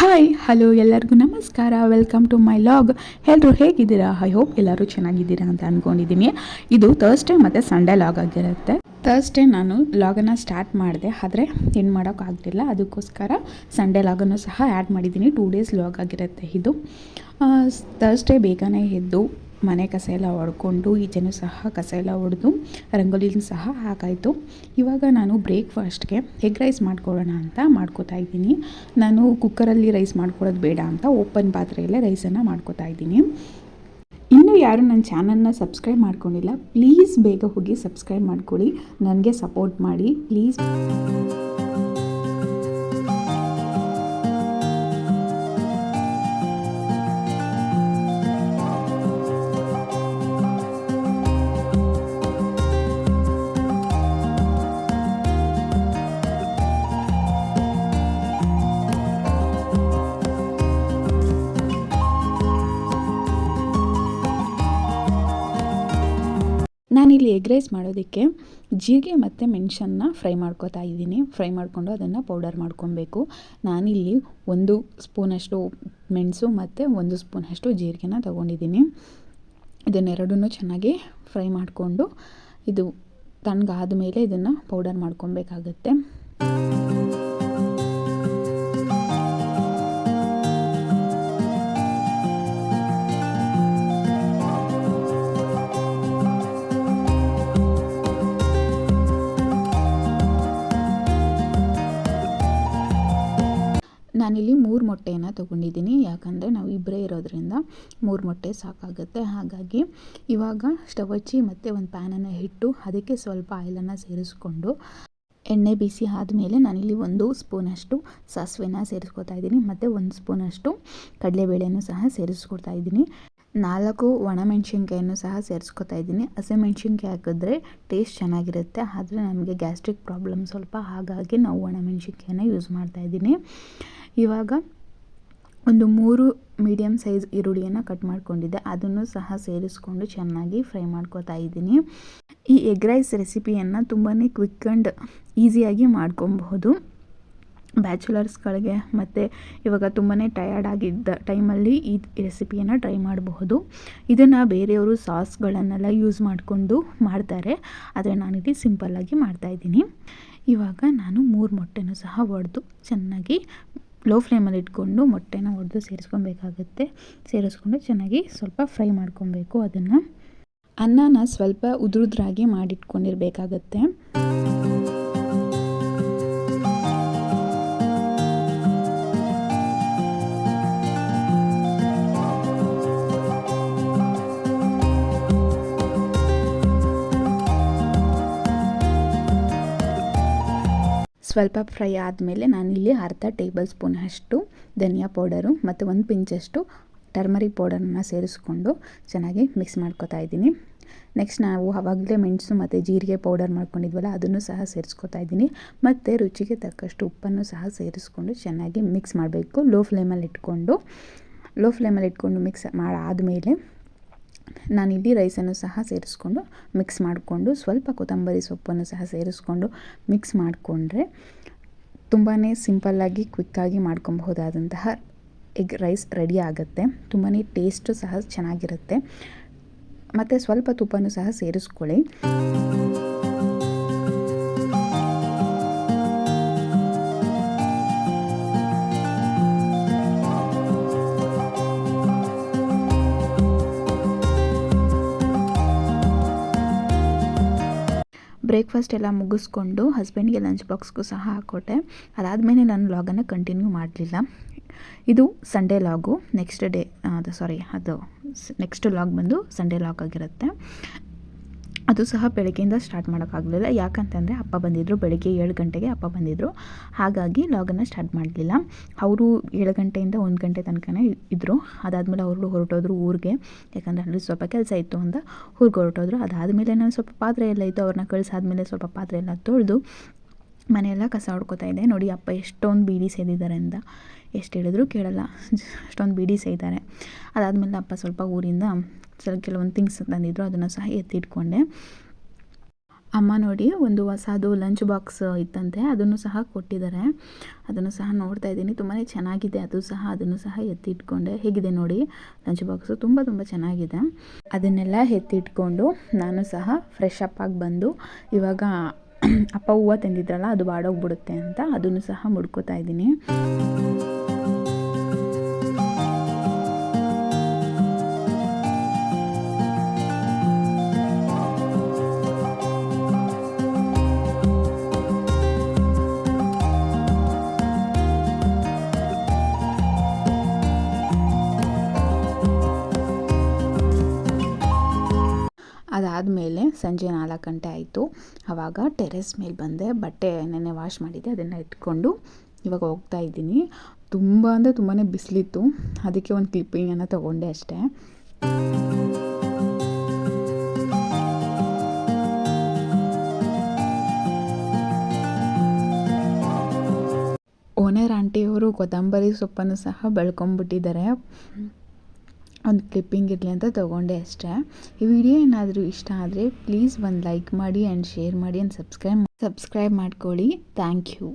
Hi hello ಎಲ್ಲರಿಗೂ ನಮಸ್ಕಾರ. Welcome to my log ಎಲ್ಲರೂ ಹೇಗಿದ್ದೀರಾ? ಐ ಹೋಪ್ ಎಲ್ಲರೂ ಚೆನ್ನಾಗಿದ್ದೀರಾ ಅಂತ ಅಂದ್ಕೊಂಡಿದ್ದೀನಿ ಇದು ಥರ್ಸ್ಡೇ ಮತ್ತು ಸಂಡೇ ಲಾಗ್ ಆಗಿರುತ್ತೆ. ಥರ್ಸ್ಡೇ ನಾನು ಲಾಗನ್ನು ಸ್ಟಾರ್ಟ್ ಮಾಡಿದೆ. ಆದರೆ ಏನು ಮಾಡೋಕ್ಕಾಗಲಿಲ್ಲ ಅದಕ್ಕೋಸ್ಕರ ಸಂಡೇ ಲಾಗನ್ನು ಸಹ ಆ್ಯಡ್ ಮಾಡಿದ್ದೀನಿ. ಟೂ ಡೇಸ್ ಲಾಗ್ ಆಗಿರುತ್ತೆ ಇದು. ಥರ್ಸ್ಡೇ ಬೇಗನೆ ಎದ್ದು ಮನೆ ಕಸ ಎಲ್ಲ ಹೊಡ್ಕೊಂಡು ಈಚೆನೂ ಸಹ ಕಸ ಎಲ್ಲ ಹೊಡೆದು ರಂಗೋಲಿನೂ ಸಹ ಹಾಕಾಯಿತು. ಇವಾಗ ನಾನು ಬ್ರೇಕ್ಫಾಸ್ಟ್ಗೆ ಎಗ್ ರೈಸ್ ಮಾಡ್ಕೊಳ್ಳೋಣ ಅಂತ ಮಾಡ್ಕೋತಾ ಇದ್ದೀನಿ. ನಾನು ಕುಕ್ಕರಲ್ಲಿ ರೈಸ್ ಮಾಡ್ಕೊಳ್ಳೋದು ಬೇಡ ಅಂತ ಓಪನ್ ಪಾತ್ರೆಯಲ್ಲೇ ರೈಸನ್ನು ಮಾಡ್ಕೋತಾ ಇದ್ದೀನಿ. ಇನ್ನೂ ಯಾರು ನನ್ನ ಚಾನಲ್ನ ಸಬ್ಸ್ಕ್ರೈಬ್ ಮಾಡ್ಕೊಂಡಿಲ್ಲ, ಪ್ಲೀಸ್ ಬೇಗ ಹೋಗಿ ಸಬ್ಸ್ಕ್ರೈಬ್ ಮಾಡ್ಕೊಳ್ಳಿ. ನನಗೆ ಸಪೋರ್ಟ್ ಮಾಡಿ, ಪ್ಲೀಸ್. ನಾನಿಲ್ಲಿ ಎಗ್ ರೈಸ್ ಮಾಡೋದಕ್ಕೆ ಜೀರಿಗೆ ಮತ್ತು ಮೆಣಸನ್ನ ಫ್ರೈ ಮಾಡ್ಕೋತಾ ಇದ್ದೀನಿ. ಫ್ರೈ ಮಾಡಿಕೊಂಡು ಅದನ್ನು ಪೌಡರ್ ಮಾಡ್ಕೊಬೇಕು. ನಾನಿಲ್ಲಿ ಒಂದು ಸ್ಪೂನಷ್ಟು ಮೆಣಸು ಮತ್ತು ಒಂದು ಸ್ಪೂನಷ್ಟು ಜೀರಿಗೆನ ತೊಗೊಂಡಿದ್ದೀನಿ. ಇದನ್ನೆರಡನ್ನೂ ಚೆನ್ನಾಗಿ ಫ್ರೈ ಮಾಡಿಕೊಂಡು ಇದು ತಣ್ಣಗಾದ ಮೇಲೆ ಇದನ್ನು ಪೌಡರ್ ಮಾಡ್ಕೊಬೇಕಾಗತ್ತೆ. ಮೂರು ಮೊಟ್ಟೆಯನ್ನು ತೊಗೊಂಡಿದ್ದೀನಿ. ಯಾಕಂದರೆ ನಾವು ಇಬ್ಬರೇ ಇರೋದ್ರಿಂದ ಮೂರು ಮೊಟ್ಟೆ ಸಾಕಾಗುತ್ತೆ. ಹಾಗಾಗಿ ಇವಾಗ ಸ್ಟವ್ ಹಚ್ಚಿ ಮತ್ತು ಒಂದು ಪ್ಯಾನನ್ನು ಇಟ್ಟು ಅದಕ್ಕೆ ಸ್ವಲ್ಪ ಆಯಿಲನ್ನು ಸೇರಿಸ್ಕೊಂಡು ಎಣ್ಣೆ ಬಿಸಿ ಆದಮೇಲೆ ನಾನಿಲ್ಲಿ ಒಂದು ಸ್ಪೂನಷ್ಟು ಸಾಸಿವೆನ ಸೇರಿಸ್ಕೊತಾ ಇದ್ದೀನಿ. ಮತ್ತು ಒಂದು ಸ್ಪೂನಷ್ಟು ಕಡಲೆಬೇಳೆನೂ ಸಹ ಸೇರಿಸ್ಕೊಡ್ತಾ ಇದ್ದೀನಿ. ನಾಲ್ಕು ಒಣಮೆಣ್ಸಿನ್ಕಾಯನ್ನು ಸಹ ಸೇರಿಸ್ಕೊತಾ ಇದ್ದೀನಿ. ಹಸಿಮೆಣ್ಸಿನ್ಕಾಯಿ ಹಾಕಿದ್ರೆ ಟೇಸ್ಟ್ ಚೆನ್ನಾಗಿರುತ್ತೆ. ಆದರೆ ನಮಗೆ ಗ್ಯಾಸ್ಟ್ರಿಕ್ ಪ್ರಾಬ್ಲಮ್ ಸ್ವಲ್ಪ ಹಾಗಾಗಿ ನಾವು ಒಣಮೆಣ್ಸಿನ್ಕಾಯನ್ನ ಯೂಸ್ ಮಾಡ್ತಾ ಇದ್ದೀನಿ. ಇವಾಗ ಒಂದು ಮೂರು ಮೀಡಿಯಮ್ ಸೈಜ್ ಈರುಳ್ಳಿಯನ್ನು ಕಟ್ ಮಾಡ್ಕೊಂಡಿದ್ದೆ. ಅದನ್ನು ಸಹ ಸೇರಿಸ್ಕೊಂಡು ಚೆನ್ನಾಗಿ ಫ್ರೈ ಮಾಡ್ಕೋತಾ ಇದ್ದೀನಿ. ಈ ಎಗ್ ರೈಸ್ ರೆಸಿಪಿಯನ್ನು ತುಂಬಾ ಕ್ವಿಕ್ ಆ್ಯಂಡ್ ಈಸಿಯಾಗಿ ಮಾಡ್ಕೊಬಹುದು. ಬ್ಯಾಚುಲರ್ಸ್ಗಳಿಗೆ ಮತ್ತು ಇವಾಗ ತುಂಬಾ ಟಯರ್ಡ್ ಆಗಿದ್ದ ಟೈಮಲ್ಲಿ ಈ ರೆಸಿಪಿಯನ್ನು ಟ್ರೈ ಮಾಡಬಹುದು. ಇದನ್ನು ಬೇರೆಯವರು ಸಾಸ್ಗಳನ್ನೆಲ್ಲ ಯೂಸ್ ಮಾಡಿಕೊಂಡು ಮಾಡ್ತಾರೆ. ಆದರೆ ನಾನಿಲ್ಲಿ ಸಿಂಪಲ್ಲಾಗಿ ಮಾಡ್ತಾಯಿದ್ದೀನಿ ಇವಾಗ ನಾನು ಮೂರು ಮೊಟ್ಟೆನೂ ಸಹ ಒಡೆದು ಚೆನ್ನಾಗಿ ಲೋ ಫ್ಲೇಮಲ್ಲಿ ಇಟ್ಕೊಂಡು ಮೊಟ್ಟೆನ ಒಡೆದು ಸೇರಿಸ್ಕೊಬೇಕಾಗುತ್ತೆ. ಸೇರಿಸ್ಕೊಂಡು ಚೆನ್ನಾಗಿ ಸ್ವಲ್ಪ ಫ್ರೈ ಮಾಡ್ಕೊಬೇಕು ಅದನ್ನು. ಅನ್ನನ ಸ್ವಲ್ಪ ಉದುರುದ್ರಾಗಿ ಮಾಡಿಟ್ಕೊಂಡಿರ್ಬೇಕಾಗತ್ತೆ. ಸ್ವಲ್ಪ ಫ್ರೈ ಆದಮೇಲೆ ನಾನಿಲ್ಲಿ ಅರ್ಧ ಟೇಬಲ್ ಸ್ಪೂನ್ ಅಷ್ಟು ಧನಿಯಾ ಪೌಡರು ಮತ್ತು ಒಂದು ಪಿಂಚಷ್ಟು ಟರ್ಮರಿಕ್ ಪೌಡರನ್ನು ಸೇರಿಸ್ಕೊಂಡು ಚೆನ್ನಾಗಿ ಮಿಕ್ಸ್ ಮಾಡ್ಕೊತಾ ಇದ್ದೀನಿ. ನೆಕ್ಸ್ಟ್ ನಾವು ಆವಾಗಲೇ ಮೆಣಸು ಮತ್ತು ಜೀರಿಗೆ ಪೌಡರ್ ಮಾಡ್ಕೊಂಡಿದ್ವಲ್ಲ ಅದನ್ನು ಸಹ ಸೇರಿಸ್ಕೊತಾ ಇದ್ದೀನಿ. ಮತ್ತು ರುಚಿಗೆ ತಕ್ಕಷ್ಟು ಉಪ್ಪನ್ನು ಸಹ ಸೇರಿಸ್ಕೊಂಡು ಚೆನ್ನಾಗಿ ಮಿಕ್ಸ್ ಮಾಡಬೇಕು. ಲೋ ಫ್ಲೇಮಲ್ಲಿ ಇಟ್ಕೊಂಡು, ಲೋ ಫ್ಲೇಮಲ್ಲಿ ಇಟ್ಕೊಂಡು ಮಿಕ್ಸ್ ಮಾಡಾದಮೇಲೆ ನಾನಿಲ್ಲಿ ರೈಸನ್ನು ಸಹ ಸೇರಿಸ್ಕೊಂಡು ಮಿಕ್ಸ್ ಮಾಡಿಕೊಂಡು ಸ್ವಲ್ಪ ಕೊತ್ತಂಬರಿ ಸೊಪ್ಪನ್ನು ಸಹ ಸೇರಿಸ್ಕೊಂಡು ಮಿಕ್ಸ್ ಮಾಡಿಕೊಂಡ್ರೆ ತುಂಬಾ ಸಿಂಪಲ್ಲಾಗಿ ಕ್ವಿಕ್ಕಾಗಿ ಮಾಡ್ಕೊಬಹುದಾದಂತಹ ಎಗ್ ರೈಸ್ ರೆಡಿ ಆಗುತ್ತೆ. ತುಂಬಾ ಟೇಸ್ಟು ಸಹ ಚೆನ್ನಾಗಿರುತ್ತೆ. ಮತ್ತು ಸ್ವಲ್ಪ ತುಪ್ಪನೂ ಸಹ ಸೇರಿಸ್ಕೊಳ್ಳಿ. ಬ್ರೇಕ್ಫಾಸ್ಟ್ ಎಲ್ಲ ಮುಗಿಸ್ಕೊಂಡು ಹಸ್ಬೆಂಡ್ಗೆ ಲಂಚ್ ಬಾಕ್ಸ್ಗೂ ಸಹ ಹಾಕ್ಕೊಟ್ಟೆ. ಅದಾದಮೇಲೆ ನಾನು ಲಾಗನ್ನು ಕಂಟಿನ್ಯೂ ಮಾಡಲಿಲ್ಲ. ಇದು ಸಂಡೇ ಲಾಗು. ನೆಕ್ಸ್ಟ್ ಡೇ ಅದು ಸಾರಿ ಅದು ನೆಕ್ಸ್ಟ್ ಲಾಗ್ ಬಂದು ಸಂಡೇ ಲಾಗ್ ಆಗಿರುತ್ತೆ. ಅದು ಸಹ ಬೆಳಗ್ಗೆಯಿಂದ ಸ್ಟಾರ್ಟ್ ಮಾಡೋಕ್ಕಾಗಲಿಲ್ಲ. ಯಾಕಂತಂದರೆ ಅಪ್ಪ ಬಂದಿದ್ದರು ಬೆಳಗ್ಗೆ ಏಳು ಗಂಟೆಗೆ ಅಪ್ಪ ಬಂದಿದ್ದರು ಹಾಗಾಗಿ ಲಾಗನ್ನು ಸ್ಟಾರ್ಟ್ ಮಾಡಲಿಲ್ಲ. ಅವರು ಏಳು ಗಂಟೆಯಿಂದ ಒಂದು ಗಂಟೆ ತನಕನೇ ಇದ್ದರು ಅದಾದಮೇಲೆ ಅವರು ಹೊರಟೋದ್ರು ಊರಿಗೆ. ಯಾಕಂದರೆ ಅಲ್ಲಿ ಸ್ವಲ್ಪ ಕೆಲಸ ಇತ್ತು ಅಂತ ಊರಿಗೆ ಹೊರಟೋದ್ರು. ಅದಾದಮೇಲೆ ನಾನು ಸ್ವಲ್ಪ ಪಾತ್ರೆ ಎಲ್ಲ ಇತ್ತು, ಅವ್ರನ್ನ ಕಳಿಸಾದ್ಮೇಲೆ ಸ್ವಲ್ಪ ಪಾತ್ರೆ ಎಲ್ಲ ತೊಳೆದು ಮನೆಯೆಲ್ಲ ಕಸ ಹೊಡ್ಕೊತಾ ಇದ್ದೆ. ನೋಡಿ, ಅಪ್ಪ ಎಷ್ಟೊಂದು ಬೀಡಿ ಸೇದಿದ್ದಾರೆ ಅಂತ. ಎಷ್ಟು ಹೇಳಿದ್ರು ಕೇಳಲ್ಲ. ಅಷ್ಟೊಂದು ಬೀಡಿ ಸೇದಿದ್ದಾರೆ. ಅದಾದಮೇಲೆ ಅಪ್ಪ ಸ್ವಲ್ಪ ಊರಿಂದ ಸ್ವಲ್ಪ ಕೆಲವೊಂದು ಥಿಂಗ್ಸ್ ತಂದಿದ್ರು, ಅದನ್ನು ಸಹ ಎತ್ತಿಟ್ಕೊಂಡೆ. ಅಮ್ಮ ನೋಡಿ, ಒಂದು ಹೊಸದು ಲಂಚ್ ಬಾಕ್ಸ್ ಇತ್ತಂತೆ, ಅದನ್ನು ಸಹ ಕೊಟ್ಟಿದ್ದಾರೆ. ಅದನ್ನು ಸಹ ನೋಡ್ತಾ ಇದ್ದೀನಿ. ತುಂಬಾ ಚೆನ್ನಾಗಿದೆ, ಅದು ಸಹ ಅದನ್ನು ಸಹ ಎತ್ತಿಟ್ಕೊಂಡೆ. ಹೇಗಿದೆ ನೋಡಿ ಲಂಚ್ ಬಾಕ್ಸು ತುಂಬ ತುಂಬ ಚೆನ್ನಾಗಿದೆ. ಅದನ್ನೆಲ್ಲ ಎತ್ತಿಟ್ಕೊಂಡು ನಾನು ಸಹ ಫ್ರೆಶ್ ಅಪ್ ಆಗಿ ಬಂದು, ಇವಾಗ ಅಪ್ಪ ಹೂವು ತಂದಿದ್ರಲ್ಲ, ಅದು ಬಾಡೋಗ್ಬಿಡುತ್ತೆ ಅಂತ, ಅದನ್ನು ಸಹ ಮುಡ್ಕೋತಾ ಇದ್ದೀನಿ. ಅದಾದಮೇಲೆ ಸಂಜೆ ನಾಲ್ಕು ಗಂಟೆ ಆಯಿತು. ಆವಾಗ ಟೆರೆಸ್ ಮೇಲೆ ಬಂದೆ. ಬಟ್ಟೆ ನೆನ್ನೆ ವಾಶ್ ಮಾಡಿದ್ದೆ. ಅದನ್ನು ಇಟ್ಕೊಂಡು ಇವಾಗ ಹೋಗ್ತಾ ಇದ್ದೀನಿ. ತುಂಬ ಅಂದರೆ ತುಂಬಾ ಬಿಸಿಲಿತ್ತು. ಅದಕ್ಕೆ ಒಂದು ಕ್ಲಿಪ್ಪಿಂಗನ್ನು ತೊಗೊಂಡೆ ಅಷ್ಟೇ. ಓನರ್ ಆಂಟಿಯವರು ಕೊತ್ತಂಬರಿ ಸೊಪ್ಪನ್ನು ಸಹ ಬೆಳ್ಕೊಂಬಿಟ್ಟಿದ್ದಾರೆ ಒಂದು ಕ್ಲಿಪ್ಪಿಂಗ್ ಇರಲಿ ಅಂತ ತೊಗೊಂಡೆ ಅಷ್ಟೇ. ಈ ವಿಡಿಯೋ ಏನಾದರೂ ಇಷ್ಟ ಆದರೆ ಪ್ಲೀಸ್ ಒಂದು ಲೈಕ್ ಮಾಡಿ ಆ್ಯಂಡ್ ಶೇರ್ ಮಾಡಿ ಆ್ಯಂಡ್ ಸಬ್ಸ್ಕ್ರೈಬ್ ಸಬ್ಸ್ಕ್ರೈಬ್ ಮಾಡ್ಕೊಳ್ಳಿ. Thank you